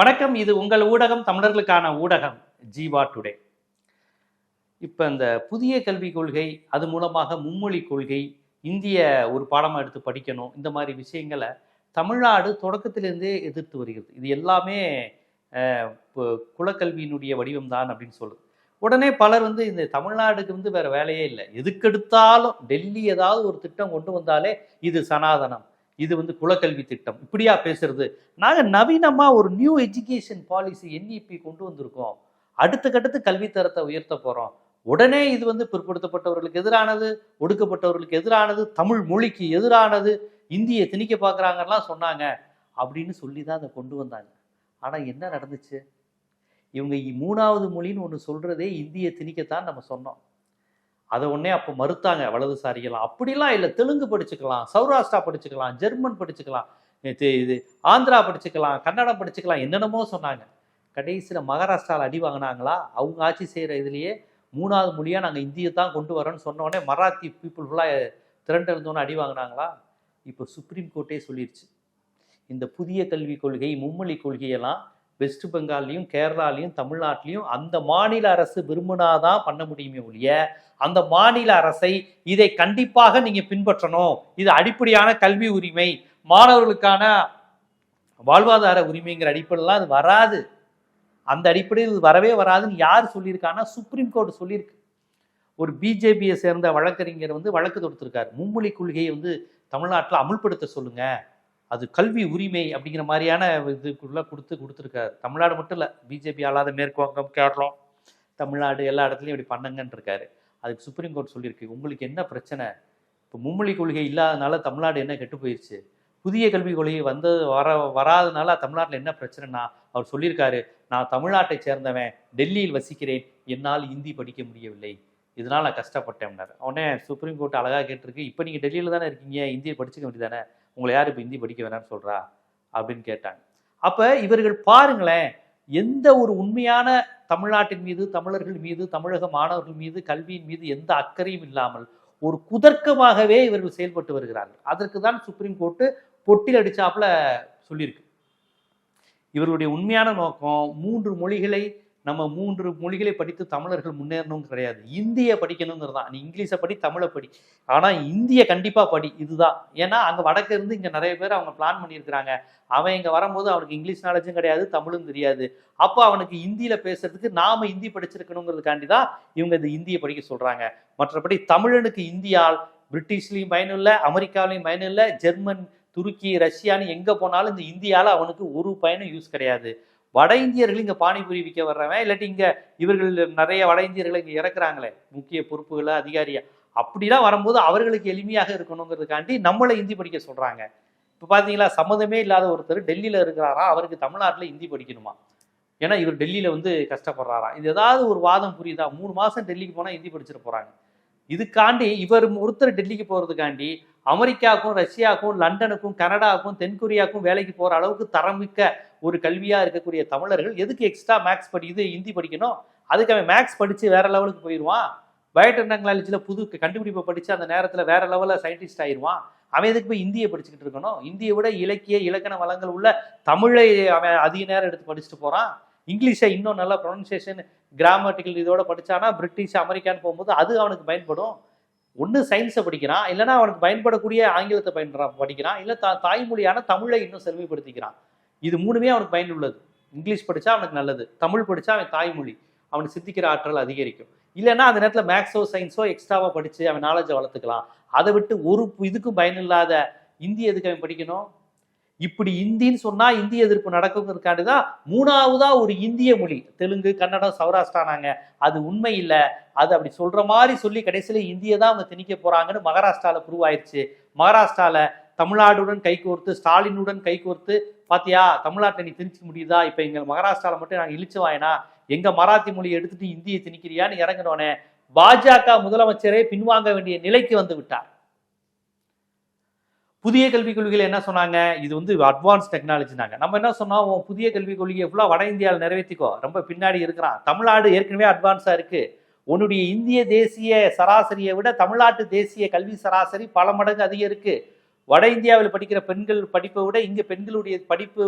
வணக்கம். இது உங்கள் ஊடகம் தமிழர்களுக்கான ஊடகம் ஜீவா டுடே. இப்போ இந்த புதிய கல்விக் கொள்கை அது மூலமாக மும்மொழி கொள்கை இந்திய ஒரு பாடமாக எடுத்து படிக்கணும் இந்த மாதிரி விஷயங்களை தமிழ்நாடு தொடக்கத்திலிருந்தே எதிர்த்து வருகிறது. இது எல்லாமே குலக்கல்வியினுடைய வடிவம் தான் அப்படின்னு சொல்லுது. உடனே பலர் வந்து இந்த தமிழ்நாடுக்கு வந்து வேற வேலையே இல்லை. எதுக்கெடுத்தாலும் டெல்லி ஏதாவது ஒரு திட்டம் கொண்டு வந்தாலே இது சனாதனம். இது வந்து குலக்கல்வி திட்டம். இப்படியா பேசுறது? நாங்கள் நவீனமாக ஒரு நியூ எஜுகேஷன் பாலிசி என்இபி கொண்டு வந்திருக்கோம். அடுத்த கட்டத்து கல்வித்தரத்தை உயர்த்த போகிறோம் உடனே இது வந்து பிற்படுத்தப்பட்டவர்களுக்கு எதிரானது ஒடுக்கப்பட்டவர்களுக்கு எதிரானது தமிழ் மொழிக்கு எதிரானது இந்தியை திணிக்க பார்க்குறாங்கலாம் சொன்னாங்க. அப்படின்னு சொல்லி தான் அதை கொண்டு வந்தாங்க. ஆனால் என்ன நடந்துச்சு? இவங்க மூணாவது மொழின்னு ஒன்று சொல்கிறதே இந்தியை திணிக்கத்தான் நம்ம சொன்னோம். அதை உடனே அப்போ மறுத்தாங்க வலதுசாரிகளாம் அப்படிலாம் இல்லை. தெலுங்கு படிச்சுக்கலாம் சௌராஷ்டிரா படிச்சுக்கலாம் ஜெர்மன் படிச்சுக்கலாம் இது இது ஆந்திரா படிச்சுக்கலாம் கன்னடம் படிச்சுக்கலாம் என்னென்னமோ சொன்னாங்க. கடைசியில் மகாராஷ்டிராவில் அடி வாங்கினாங்களா? அவங்க ஆட்சி செய்கிற இதுலேயே மூணாவது மொழியாக நாங்கள் இந்தியை தான் கொண்டு வரோன்னு சொன்னோடனே மராத்தி பீப்புள் ஃபுல்லாக திரண்டெழுந்தோன்னு அடி வாங்கினாங்களா? இப்போ சுப்ரீம் கோர்ட்டே சொல்லிடுச்சு இந்த புதிய கல்விக் கொள்கை மும்மொழி கொள்கையெல்லாம் வெஸ்ட் பெங்கால்லையும் கேரளாலையும் தமிழ்நாட்டிலையும் அந்த மாநில அரசு விரும்பினாதான் பண்ண முடியுமே ஒழிய அந்த மாநில அரசை இதை கண்டிப்பாக நீங்க பின்பற்றணும். இது அடிப்படையான கல்வி உரிமை. மாணவர்களுக்கான வாழ்வாதார உரிமைங்கிற அடிப்படையெல்லாம் அது வராது. அந்த அடிப்படையில் இது வரவே வராதுன்னு யார் சொல்லியிருக்காங்கன்னா சுப்ரீம் கோர்ட் சொல்லியிருக்கு. ஒரு பிஜேபியை சேர்ந்த வழக்கறிஞர் வந்து வழக்கு தொடுத்திருக்காரு. மும்மொழி கொள்கையை வந்து தமிழ்நாட்டில் அமுல்படுத்த சொல்லுங்கள் அது கல்வி உரிமை அப்படிங்கிற மாதிரியான இதுக்குள்ள கொடுத்து கொடுத்துருக்காரு. தமிழ்நாடு மட்டும் இல்லை பிஜேபி அல்லாத மேற்குவங்கம் கேரளம் தமிழ்நாடு எல்லா இடத்துலையும் இப்படி பண்ணுங்கன்னு இருக்காரு. அதுக்கு சுப்ரீம் கோர்ட் சொல்லியிருக்கு உங்களுக்கு என்ன பிரச்சனை? இப்போ மும்மொழி கொள்கை இல்லாதனால தமிழ்நாடு என்ன கெட்டு போயிடுச்சு புதிய கல்விக் கொள்கை வந்து வர வராதனால தமிழ்நாட்டில் என்ன பிரச்சனைனா அவர் சொல்லியிருக்காரு நான் தமிழ்நாட்டை சேர்ந்தவன் டெல்லியில் வசிக்கிறேன் என்னால் இந்தி படிக்க முடியவில்லை. இதனால் நான் கஷ்டப்பட்டேன்னாரு உடனே சுப்ரீம் கோர்ட் அழகாக கேட்டிருக்கு இப்போ நீங்கள் டெல்லியில் தானே இருக்கீங்க இந்தியை படிச்சுக்க வேண்டியதானே உங்களை யார் இப்போ ஹிந்தி படிக்க வேணாம்னு சொல்கிறா அப்படின்னு கேட்டாங்க. அப்போ இவர்கள் பாருங்களேன் எந்த ஒரு உண்மையான தமிழ்நாட்டின் மீது தமிழர்கள் மீது தமிழக மாணவர்கள் மீது கல்வியின் மீது எந்த அக்கறையும் இல்லாமல் ஒரு குதர்க்கமாகவே இவர்கள் செயல்பட்டு வருகிறார்கள். அதற்கு தான் சுப்ரீம் கோர்ட்டு பொட்டில் அடிச்சாப்புல சொல்லியிருக்கு. இவர்களுடைய உண்மையான நோக்கம் மூன்று மொழிகளை நம்ம மூன்று மொழிகளை படித்து தமிழர்கள் முன்னேறணும் கிடையாது. இந்தியை படிக்கணுங்கிறது தான். நீ இங்கிலீஷை படி தமிழை படி. ஆனால் இந்தியை கண்டிப்பாக படி. இதுதான். ஏன்னா அங்கே வடக்கு இருந்து இங்கே நிறைய பேர் அவங்க பிளான் பண்ணியிருக்கிறாங்க. அவன் இங்கே வரும்போது அவனுக்கு இங்கிலீஷ் நாலேஜும் கிடையாது தமிழும் தெரியாது. அப்போ அவனுக்கு ஹிந்தியில் பேசுறதுக்கு நாம் ஹிந்தி படிச்சிருக்கணுங்கிறதுக்காண்டி தான் இவங்க இந்த இந்தியை படிக்க சொல்கிறாங்க மற்றபடி தமிழனுக்கு இந்தியால் பிரிட்டிஷ்லேயும் பயனும் இல்லை அமெரிக்காவிலையும் பயனும் இல்லை ஜெர்மன் துருக்கி ரஷ்யான்னு எங்கே போனாலும் இந்த இந்தியாவில் அவனுக்கு ஒரு பயனும் யூஸ் கிடையாது. வட இந்தியர்கள் இங்கே பானிபூரி விற்க வர்றவன் இல்லாட்டி இங்கே இவர்கள் நிறைய வட இந்தியர்களை இங்கே இறக்குறாங்களே முக்கிய பொறுப்புகளை அதிகாரியா. அப்படிலாம் வரும்போது அவர்களுக்கு எளிமையாக இருக்கணுங்கிறதுக்காண்டி நம்மளை ஹிந்தி படிக்க சொல்கிறாங்க இப்போ பார்த்தீங்களா சம்மதமே இல்லாத ஒருத்தர் டெல்லியில் இருக்கிறாரா அவருக்கு தமிழ்நாட்டில் ஹிந்தி படிக்கணுமா? ஏன்னா இவர் டெல்லியில் வந்து கஷ்டப்படுறாராம் இது ஏதாவது ஒரு வாதம் புரியுதா? மூணு மாதம் டெல்லிக்கு போனால் ஹிந்தி படிச்சிட்டு போகிறாங்க இதுக்காண்டி இவர் ஒருத்தர் டெல்லிக்கு போகிறதுக்காண்டி அமெரிக்காவுக்கும் ரஷ்யாவுக்கும் லண்டனுக்கும் கனடாவுக்கும் தென்கொரியாவுக்கும் வேலைக்கு போகிற அளவுக்கு தரமிக்க ஒரு கல்வியாக இருக்கக்கூடிய தமிழர்கள் எதுக்கு எக்ஸ்ட்ரா மேக்ஸ் படி இது ஹிந்தி படிக்கணும்? அதுக்கு அவன் மேக்ஸ் படித்து வேற லெவலுக்கு போயிடுவான் பயோடெக்னாலஜியில் புது கண்டுபிடிப்பை படித்து அந்த நேரத்தில் வேற லெவலில் சயின்டிஸ்ட் ஆயிடுவான் அவன் எதுக்கு போய் இந்தியை படிச்சுக்கிட்டு இருக்கணும்? இந்தியை விட இலக்கிய இலக்கண வளங்கள் உள்ள தமிழை அவன் அதிக நேரம் எடுத்து படிச்சுட்டு போகிறான் இங்கிலீஷை இன்னும் நல்லா ப்ரொனன்சியேஷன் கிராமட்டிக்கல் இதோட படித்தானா பிரிட்டிஷ் அமெரிக்கான்னு போகும்போது அது அவனுக்கு பயன்படும். ஒன்று சயின்ஸை படிக்கிறான். இல்லைன்னா அவனுக்கு பயன்படக்கூடிய ஆங்கிலத்தை பயன்படுறான் படிக்கிறான். இல்லை தா தாய்மொழியான தமிழை இன்னும் செழுமைப்படுத்திக்கிறான். இது மூணுமே அவனுக்கு பயனுள்ளது. இங்கிலீஷ் படித்தா அவனுக்கு நல்லது. தமிழ் படித்தா அவன் தாய்மொழி. அவனுக்கு சிந்திக்கிற ஆற்றல் அதிகரிக்கும். இல்லைன்னா அந்த நேரத்தில் மேக்ஸோ சயின்ஸோ எக்ஸ்ட்ராவாக படித்து அவன் நாலேஜை வளர்த்துக்கலாம். அதை விட்டு ஒரு இதுக்கும் பயனில்லாத இந்தி எதுக்கு அவன் படிக்கணும்? இப்படி இந்தின்னு சொன்னால் இந்திய எதிர்ப்பு நடக்குங்கிறதுக்காண்டி தான் மூணாவதாக ஒரு இந்திய மொழி. தெலுங்கு கன்னடம் சௌராஷ்டிரானாங்க. அது உண்மை இல்லை. அது அப்படி சொல்கிற மாதிரி சொல்லி கடைசியில் இந்தியை தான் அவங்க திணிக்க போகிறாங்கன்னு மகாராஷ்டிராவில் ப்ரூவ் ஆயிடுச்சு மகாராஷ்டிராவில் தமிழ்நாடுடன் கைகோர்த்து ஸ்டாலினுடன் கைகோர்த்து பாத்தியா தமிழ்நாட்டை நீ திணிக்க முடியுதா? இப்போ எங்கள் மகாராஷ்டிராவில் மட்டும் நாங்கள் இழிச்சு வாயினா? எங்கள் மராத்தி மொழியை எடுத்துட்டு இந்தியை திணிக்கிறியான்னு இறங்கினோனே பாஜக முதலமைச்சரே பின்வாங்க வேண்டிய நிலைக்கு வந்து விட்டார். புதிய கல்விக் கொள்கையில் என்ன சொன்னாங்க? இது வந்து அட்வான்ஸ் டெக்னாலஜினாங்க நம்ம என்ன சொன்னோம்? புதிய கல்விக் கொள்கையை ஃபுல்லாக வட இந்தியாவில் நிறைவேற்றிக்கோ ரொம்ப பின்னாடி இருக்கிறான். தமிழ்நாடு ஏற்கனவே அட்வான்ஸாக இருக்கு. உன்னுடைய இந்திய தேசிய சராசரியை விட தமிழ்நாட்டு தேசிய கல்வி சராசரி பல மடங்கு அதிகம் இருக்குது வட இந்தியாவில் படிக்கிற பெண்கள் படிப்பை விட இங்கே பெண்களுடைய படிப்பு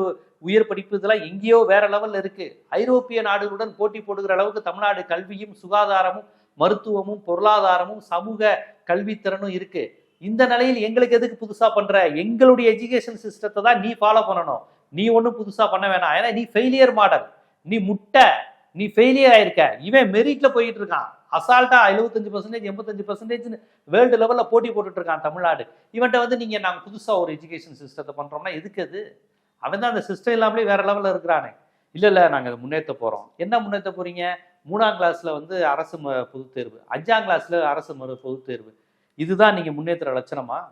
உயர் படிப்பு இதெல்லாம் எங்கேயோ வேற லெவலில் இருக்கு. ஐரோப்பிய நாடுகளுடன் போட்டி போடுகிற அளவுக்கு தமிழ்நாடு கல்வியும் சுகாதாரமும் மருத்துவமும் பொருளாதாரமும் சமூக கல்வித்திறனும் இருக்கு. இந்த நிலையில் எங்களுக்கு எதுக்கு புதுசாக பண்ற? எங்களுடைய எஜுகேஷன் சிஸ்டத்தை தான் நீ ஃபாலோ பண்ணணும். நீ ஒன்றும் புதுசாக பண்ண வேணாம். ஏன்னா நீ ஃபெயிலியர் மாடல் நீ முட்டை. நீ ஃபெயிலியர் ஆயிருக்க. இவன் மெரிட்ல போயிட்டு இருக்கான். அசால்ட்டா எழுபத்தஞ்சு பர்சன்டேஜ் எண்பத்தஞ்சு பர்சன்டேஜ் வேர்ல்டு லெவல்ல போட்டி போட்டுட்டு இருக்கான் தமிழ்நாடு. இவன்ட்ட வந்து நீங்க நாங்க புதுசா ஒரு எஜுகேஷன் சிஸ்டத்தை பண்றோம்னா எதுக்கு அது? அவன் தான் அந்த சிஸ்டம் இல்லாமலே வேற லெவல்ல இருக்கிறானே. இல்ல இல்ல நாங்க அதை முன்னேற்ற போறோம். என்ன முன்னேற்ற போறீங்க? மூணாம் கிளாஸ்ல வந்து அரசு ம- தேர்வு. அஞ்சாம் கிளாஸ்ல அரசு மறு பொது தேர்வு. இதுதான் நீங்க முன்னேற்ற லட்சணமா?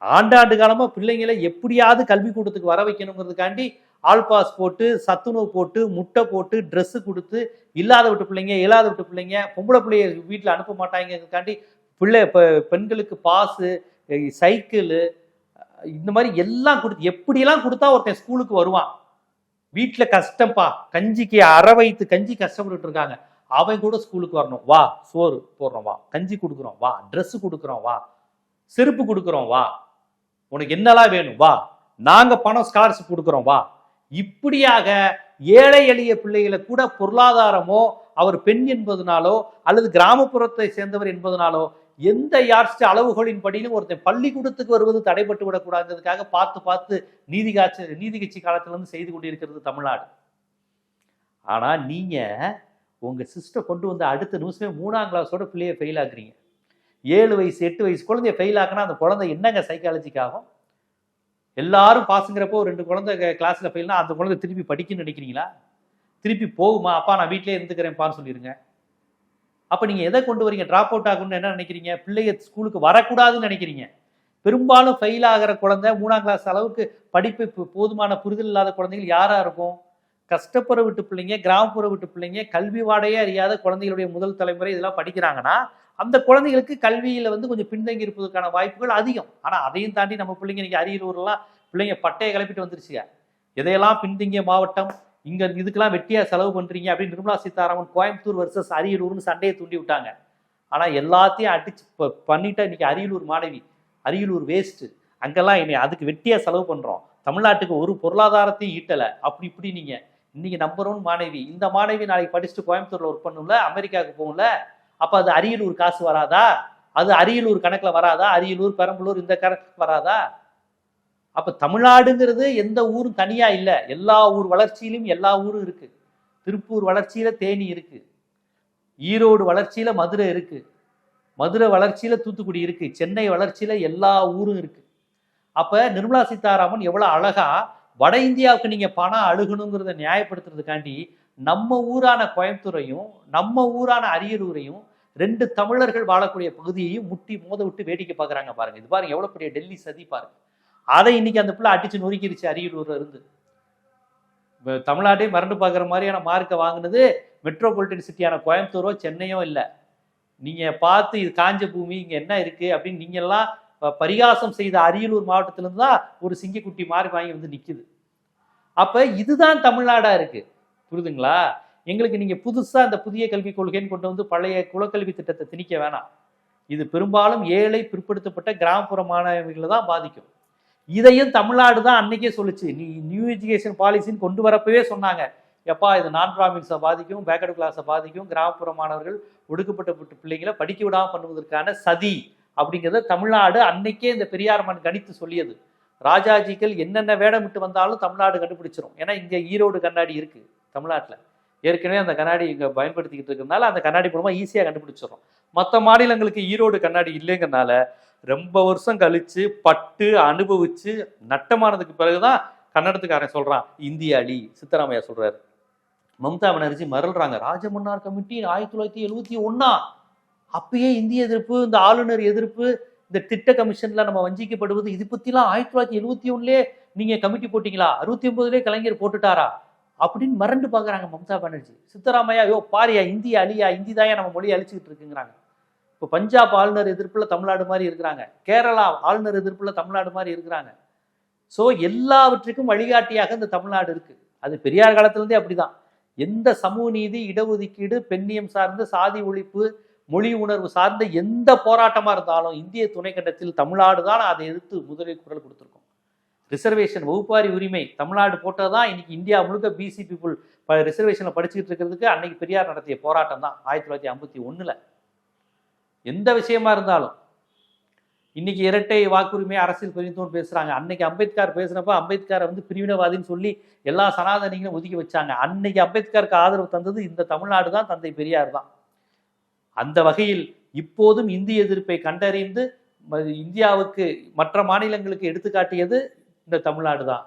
ஆண்டாண்டு காலமா பிள்ளைங்களை எப்படியாவது கல்வி கூட்டத்துக்கு வர வைக்கணுங்கிறதுக்காண்டி ஆல் பாஸ் போட்டு சத்துணவு போட்டு முட்டை போட்டு ட்ரெஸ்ஸு கொடுத்து இல்லாத விட்டு பிள்ளைங்க இல்லாத விட்டு பிள்ளைங்க பொம்பளை பிள்ளைய வீட்டில் அனுப்ப மாட்டாங்கிறதுக்காண்டி பிள்ளை இப்போ பெண்களுக்கு பாஸு சைக்கிளு இந்த மாதிரி எல்லாம் கொடுத்து எப்படியெல்லாம் கொடுத்தா ஒருத்தன் ஸ்கூலுக்கு வருவான்? வீட்டில் கஷ்டம்ப்பா கஞ்சிக்கு அரை வயிற்று கஞ்சி கஷ்டப்பட்டுட்டு இருக்காங்க. அவன் கூட ஸ்கூலுக்கு வரணும். வா சோறு போடுறோம் வா. கஞ்சி கொடுக்குறோம் வா. ட்ரெஸ்ஸு கொடுக்குறோம் வா. செருப்பு கொடுக்குறோம் வா. உனக்கு என்னலாம் வேணும் வா. நாங்கள் பணம் ஸ்காலர்ஷிப் கொடுக்குறோம் வா. இப்படியாக ஏழை எளிய பிள்ளைகளை கூட பொருளாதாரமோ அவர் பெண் என்பதனாலோ அல்லது கிராமப்புறத்தை சேர்ந்தவர் என்பதனாலோ எந்த யார்ஸ்ட் அளவுகளின் படியிலும் ஒருத்தன் பள்ளிக்கூடத்துக்கு வருவது தடைபட்டு விடக்கூடாதுங்கிறதுக்காக பார்த்து பார்த்து நீதி காட்சி நீதி கட்சி காலத்திலிருந்து செய்து கொண்டிருக்கிறது தமிழ்நாடு. ஆனால் நீங்கள் உங்கள் சிஸ்டர் கொண்டு வந்த அடுத்த நிமிஷமே மூணாம் கிளாஸோட பிள்ளைய ஃபெயில் ஆக்குறீங்க. ஏழு வயசு எட்டு வயசு குழந்தைய ஃபெயில் ஆக்குனா அந்த குழந்தை என்னங்க சைக்காலஜிக்காகும் எல்லாரும் பாசுங்கிறப்போ ரெண்டு குழந்தை கிளாஸில் ஃபெயில்னா அந்த குழந்தை திருப்பி படிக்கணும்னு நினைக்கிறீங்களா? திருப்பி போகுமா? அப்பா நான் வீட்டிலே இருந்துக்கிறேன்ப்பான்னு சொல்லிடுங்க அப்போ நீங்கள் எதை கொண்டு வரீங்க? ட்ராப் அவுட் ஆகணும்னு என்ன நினைக்கிறீங்க? பிள்ளைய ஸ்கூலுக்கு வரக்கூடாதுன்னு நினைக்கிறீங்க. பெரும்பாலும் ஃபெயில் ஆகிற குழந்தை மூணாம் கிளாஸ் அளவுக்கு படிப்பு போதுமான புரிதல் இல்லாத குழந்தைகள் யாராக இருக்கும்? கஷ்டப்புற விட்டு பிள்ளைங்க கிராமப்புற விட்டு பிள்ளைங்க கல்வி வாடையே அறியாத குழந்தைகளுடைய முதல் தலைமுறை இதெல்லாம் படிக்கிறாங்கன்னா அந்த குழந்தைகளுக்கு கல்வியில் வந்து கொஞ்சம் பின்தங்கி இருப்பதற்கான வாய்ப்புகள் அதிகம். ஆனால் அதையும் தாண்டி நம்ம பிள்ளைங்க இன்னைக்கு அரியலூர்லாம் பிள்ளைங்க பட்டையை கிளப்பிட்டு வந்துருச்சுங்க. எதையெல்லாம் பின்தங்கிய மாவட்டம் இங்க இதுக்கெல்லாம் வெட்டியா செலவு பண்றீங்க அப்படின்னு நிர்மலா சீதாராமன் கோயம்புத்தூர் வர்சஸ் அரியலூர்னு சண்டையை தூண்டி விட்டாங்க. ஆனா எல்லாத்தையும் அடிச்சு ப- பண்ணிட்டா இன்னைக்கு அரியலூர் மாணவி அரியலூர் வேஸ்ட் அங்கெல்லாம் என்னை அதுக்கு வெட்டியா செலவு பண்றோம். தமிழ்நாட்டுக்கு ஒரு பொருளாதாரத்தையும் ஈட்டல. அப்படி இப்படி நீங்க இன்னைக்கு நம்பர் ஒன் மாணவி. இந்த மாணவி நாளைக்கு படிச்சுட்டு கோயம்புத்தூர்ல ஒர்க் பண்ணும்ல அமெரிக்காவுக்கு போகும்ல அப்ப அது அரியலூர் காசு வராதா? அது அரியலூர் கணக்குல வராதா? அரியலூர் பெரம்பலூர் இந்த கணக்கு வராதா? அப்ப தமிழ்நாடுங்கிறது எந்த ஊரும் தனியா இல்ல. எல்லா ஊர் வளர்ச்சியிலும் எல்லா ஊரும் இருக்கு. திருப்பூர் வளர்ச்சியில தேனி இருக்கு. ஈரோடு வளர்ச்சியில மதுரை இருக்கு. மதுரை வளர்ச்சியில தூத்துக்குடி இருக்கு. சென்னை வளர்ச்சியில எல்லா ஊரும் இருக்கு. அப்ப நிர்மலா சீதாராமன் எவ்வளவு அழகா வட இந்தியாவுக்கு நீங்க பணம் அழுகணுங்கிறத நியாயப்படுத்துறதுக்காண்டி நம்ம ஊரான கோயம்புத்தூரையும் நம்ம ஊரான அரியலூரையும் ரெண்டு தமிழர்கள் வாழக்கூடிய பகுதியையும் முட்டி மோத விட்டு வேடிக்கை பார்க்குறாங்க பாருங்க. இது பாருங்க எவ்வளோ பெரிய டெல்லி சதி பாருங்க. அதை இன்னைக்கு அந்த பிள்ளை அடிச்சு நொறுக்கிருச்சு அரியலூர்ல இருந்து. தமிழ்நாட்டையும் மறந்து பார்க்குற மாதிரியான மார்க்கை வாங்கினது மெட்ரோபாலிட்டன் சிட்டியான கோயம்புத்தூரோ சென்னையோ இல்லை. நீங்க பார்த்து இது காஞ்ச பூமி இங்கே என்ன இருக்கு அப்படின்னு நீங்க எல்லாம் பரிகாசம் செய்த அரியலூர் மாவட்டத்திலிருந்து தான் ஒரு சிங்கக்குட்டி மார்க் வாங்கி வந்து நிற்குது அப்போ இதுதான் தமிழ்நாடாக இருக்குது புரியுதுங்களா எங்களுக்கு நீங்கள் புதுசாக அந்த புதிய கல்விக் கொள்கைன்னு கொண்டு வந்து பழைய குலக்கல்வி திட்டத்தை திணிக்க வேணாம். இது பெரும்பாலும் ஏழை பிற்படுத்தப்பட்ட கிராமப்புற மாணவர்களை தான் பாதிக்கும். இதையும் தமிழ்நாடு தான் அன்னைக்கே சொல்லுச்சு. நீ நியூ எஜுகேஷன் பாலிசின்னு கொண்டு வரப்பவே சொன்னாங்க. எப்பா இது நான் பிராமின்ஸை பாதிக்கும் பேக்கட் கிளாஸை பாதிக்கும் கிராமப்புற மாணவர்கள் ஒடுக்கப்பட்ட பிள்ளைங்களை படிக்க விடாமல் பண்ணுவதற்கான சதி அப்படிங்கிறத தமிழ்நாடு அன்னைக்கே இந்த பெரியார் மன் கணித்து சொல்லியது. ராஜாஜிகள் என்னென்ன வேடமிட்டு வந்தாலும் தமிழ்நாடு கண்டுபிடிச்சிரும். ஏன்னா இங்கே ஈரோடு கண்ணாடி இருக்குது தமிழ்நாட்டில். ஏற்கனவே அந்த கண்ணாடி இங்கே பயன்படுத்திக்கிட்டு இருக்கிறதுனால அந்த கண்ணாடி மூலமாக ஈஸியாக கண்டுபிடிச்சிடும் மற்ற மாநிலங்களுக்கு ஈரோடு கண்ணாடி இல்லைங்கிறனால ரொம்ப வருஷம் கழித்து பட்டு அனுபவித்து நட்டமானதுக்கு பிறகுதான் கன்னடத்துக்காரன் சொல்கிறான் இந்திய அலி சித்தராமையா சொல்கிறாரு மம்தா பானர்ஜி மறல்றாங்க ராஜமன்னார் கமிட்டி ஆயிரத்தி தொள்ளாயிரத்தி எழுபத்தி ஒன்னா அப்பயே இந்திய எதிர்ப்பு இந்த ஆளுநர் எதிர்ப்பு இந்த திட்ட கமிஷன்ல நம்ம வஞ்சிக்கப்படுவது இது பத்திலாம் ஆயிரத்தி தொள்ளாயிரத்தி எழுபத்தி ஒண்ணுலயே நீங்க கமிட்டி போட்டீங்களா? அறுபத்தி ஒன்பதுலேயே கலைஞர் போட்டுட்டாரா? அப்படின்னு மறந்து பார்க்குறாங்க மம்தா பானர்ஜி. சித்தராமையா யோ பாரியா இந்திய அழியா இந்தி தாயா நம்ம மொழியை அழிச்சுக்கிட்டு இருக்குங்கிறாங்க. இப்போ பஞ்சாப் ஆளுநர் எதிர்ப்புல தமிழ்நாடு மாதிரி இருக்கிறாங்க. கேரளா ஆளுநர் எதிர்ப்புல தமிழ்நாடு மாதிரி இருக்கிறாங்க. ஸோ எல்லாவற்றுக்கும் வழிகாட்டியாக இந்த தமிழ்நாடு இருக்குது அது பெரியார் காலத்திலிருந்தே அப்படிதான். எந்த சமூக நீதி இடஒதுக்கீடு பெண்ணியம் சார்ந்த சாதி ஒழிப்பு மொழி உணர்வு சார்ந்த எந்த போராட்டமாக இருந்தாலும் இந்திய துணைக்கண்டத்தில் தமிழ்நாடு தான் அதை எதிர்த்து முதலில் குரல் கொடுத்துருக்கோம். ரிசர்வேஷன் வகுப்பாரி உரிமை தமிழ்நாடு போட்டதான் இன்னைக்கு இந்தியா முழுக்க பிசி பீப்புள் ரிசர்வேஷனில் படிச்சுக்கிட்டு இருக்கிறதுக்கு அன்னைக்கு பெரியார் நடத்திய போராட்டம் தான் ஆயிரத்தி தொள்ளாயிரத்தி ஐம்பத்தி ஒன்றில் எந்த விஷயமா இருந்தாலும் இன்னைக்கு இரட்டை வாக்குரிமை அரசியல் பிரித்தோன்னு பேசுறாங்க. அன்னைக்கு அம்பேத்கர் பேசுனப்போ அம்பேத்கரை வந்து பிரிவினவாதின்னு சொல்லி எல்லா சனாதனிகளும் ஒதுக்கி வச்சாங்க. அன்னைக்கு அம்பேத்கருக்கு ஆதரவு தந்தது இந்த தமிழ்நாடு தான் தந்தை பெரியார் தான். அந்த வகையில் இப்போதும் இந்திய எதிர்ப்பை கண்டறிந்து ம- இந்தியாவுக்கு மற்ற மாநிலங்களுக்கு எடுத்துக்காட்டியது இந்த தமிழ்நாடு தான்.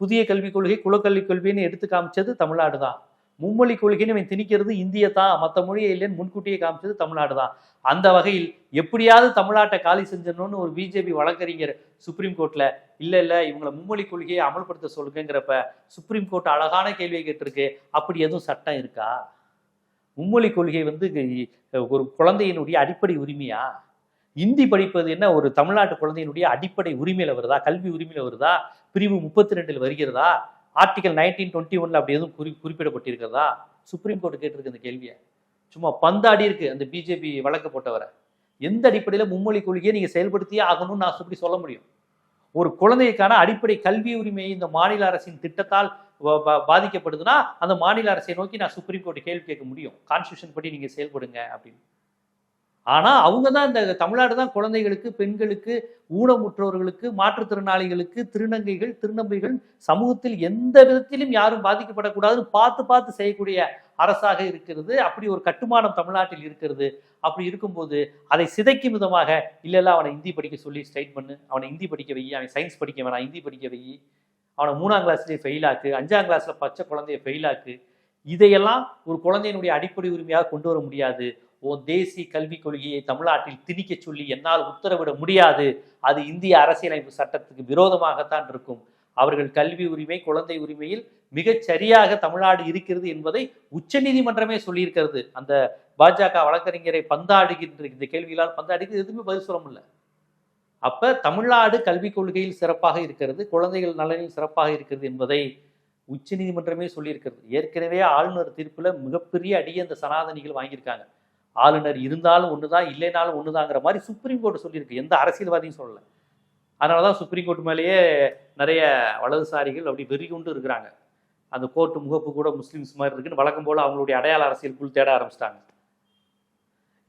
புதிய கல்விக் கொள்கை குலக்கல்விக் கொள்கைன்னு எடுத்து காமிச்சது தமிழ்நாடு தான். மும்மொழி கொள்கைன்னு இவன் திணிக்கிறது இந்திய தான் மற்ற மொழியை இல்லைன்னு முன்கூட்டியே காமிச்சது தமிழ்நாடு தான். அந்த வகையில் எப்படியாவது தமிழ்நாட்டை காலி செஞ்சிடணும்னு ஒரு பிஜேபி வழக்கறிஞர் சுப்ரீம் கோர்ட்ல இல்லை இல்லை இவங்களை மும்மொழி கொள்கையை அமல்படுத்த சொல்லுங்கிறப்ப சுப்ரீம் கோர்ட் அழகான கேள்வியை கேட்டிருக்கு. அப்படி எதுவும் சட்டம் இருக்கா? மும்மொழி கொள்கை வந்து ஒரு குழந்தையினுடைய அடிப்படை உரிமையா? இந்தி படிப்பது என்ன? ஒரு தமிழ்நாட்டு குழந்தையினுடைய அடிப்படை உரிமையில வருதா? கல்வி உரிமையில வருதா? பிரிவு முப்பத்தி ரெண்டில் வருகிறதா? ஆர்டிகல் நைன்டீன் டுவெண்ட்டி ஒன்ல அப்படி எதுவும் குறி குறிப்பிடப்பட்டிருக்கிறதா? சுப்ரீம் கோர்ட் கேட்டிருக்கு இந்த கேள்வியை. சும்மா பந்தாடி இருக்கு அந்த பிஜேபி வழக்கு போட்டவரை. எந்த அடிப்படையில் மும்மொழி கொள்கையை நீங்க செயல்படுத்தியே ஆகணும்னு நான் எப்படி சொல்ல முடியும். ஒரு குழந்தைக்கான அடிப்படை கல்வி உரிமையை இந்த மாநில அரசின் திட்டத்தால் பாதிக்கப்படுதுன்னா அந்த மாநில அரசை நோக்கி நான் சுப்ரீம் கோர்ட் கேள்வி கேட்க முடியும். கான்ஸ்டியூஷன் படி நீங்க செயல்படுங்க அப்படின்னு. ஆனால் அவங்க தான் இந்த தமிழ்நாடு தான் குழந்தைகளுக்கு பெண்களுக்கு ஊனமுற்றோர்களுக்கு மாற்றுத்திறனாளிகளுக்கு திருநங்கைகள் திருநம்பைகள் சமூகத்தில் எந்த விதத்திலும் யாரும் பாதிக்கப்படக்கூடாதுன்னு பார்த்து பார்த்து செய்யக்கூடிய அரசாக இருக்கிறது. அப்படி ஒரு கட்டுமானம் தமிழ்நாட்டில் இருக்கிறது. அப்படி இருக்கும்போது அதை சிதைக்கும் விதமாக இல்லைல்ல அவனை ஹிந்தி படிக்க சொல்லி ஸ்ட்ரைட் பண்ணு. அவனை ஹிந்தி படிக்க வை. அவன் சயின்ஸ் படிக்க வேணாம் ஹிந்தி படிக்க வை. அவனை மூணாம் கிளாஸ்லேயே ஃபெயில் ஆக்கு. அஞ்சாம் கிளாஸில் பச்சை குழந்தைய ஃபெயில் ஆக்கு. இதையெல்லாம் ஒரு குழந்தையினுடைய அடிப்படை உரிமையாக கொண்டு வர முடியாது. உன் தேசிய கல்விக் கொள்கையை தமிழ்நாட்டில் திணிக்க சொல்லி என்னால் உத்தரவிட முடியாது. அது இந்திய அரசியலமைப்பு சட்டத்துக்கு விரோதமாகத்தான் இருக்கும். அவர்கள் கல்வி உரிமை குழந்தை உரிமையில் மிகச் சரியாக தமிழ்நாடு இருக்கிறது என்பதை உச்சநீதிமன்றமே சொல்லியிருக்கிறது. அந்த பாஜக வழக்கறிஞரை பந்தாடுகின்ற இந்த கேள்விகளால் பந்தாடுகிறது எதுவுமே பதில் சொல்ல முடியல. அப்ப தமிழ்நாடு கல்விக் கொள்கையில் சிறப்பாக இருக்கிறது குழந்தைகள் நலனில் சிறப்பாக இருக்கிறது என்பதை உச்சநீதிமன்றமே சொல்லியிருக்கிறது. ஏற்கனவே ஆளுநர் தீர்ப்புல மிகப்பெரிய அடியை அந்த சனாதனிகள் வாங்கியிருக்காங்க. ஆளுநர் இருந்தாலும் ஒன்று தான் இல்லைனாலும் ஒண்ணுதாங்கிற மாதிரி சுப்ரீம் கோர்ட் சொல்லியிருக்கு. எந்த அரசியல்வாதியும் சொல்லலை. அதனால தான் சுப்ரீம் கோர்ட் மேலேயே நிறைய வலதுசாரிகள் அப்படி வெறி கொண்டு இருக்கிறாங்க. அந்த கோர்ட்டு முகப்பு கூட முஸ்லீம்ஸ் மாதிரி இருக்குன்னு வழக்கம் போல அவங்களுடைய அடையாள அரசியலுக்குள் தேட ஆரம்பிச்சிட்டாங்க.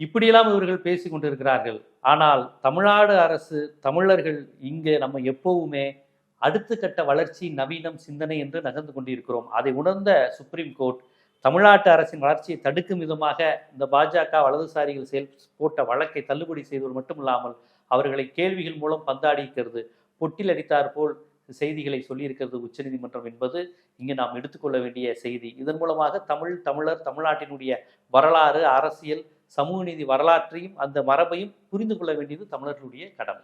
இப்படியெல்லாம் இவர்கள் பேசி கொண்டிருக்கிறார்கள். ஆனால் தமிழ்நாடு அரசு தமிழர்கள் இங்கே நம்ம எப்போவுமே அடுத்த கட்ட வளர்ச்சி நவீனம் சிந்தனை என்று நகர்ந்து கொண்டிருக்கிறோம். அதை உணர்ந்த சுப்ரீம் கோர்ட் தமிழ்நாட்டு அரசின் வளர்ச்சியை தடுக்கும் விதமாக இந்த பாஜக வலதுசாரிகள் செயல் போட்ட வழக்கை தள்ளுபடி செய்தது மட்டுமில்லாமல் அவர்களை கேள்விகள் மூலம் பந்தாடிக்கிறது பொட்டில் அடித்தார் போல் செய்திகளை சொல்லியிருக்கிறது உச்சநீதிமன்றம் என்பது இங்கு நாம் எடுத்துக்கொள்ள வேண்டிய செய்தி. இதன் மூலமாக தமிழ் தமிழர் தமிழ்நாட்டினுடைய வரலாறு அரசியல் சமூக நீதி வரலாற்றையும் அந்த மரபையும் புரிந்து கொள்ள வேண்டியது தமிழர்களுடைய கடமை.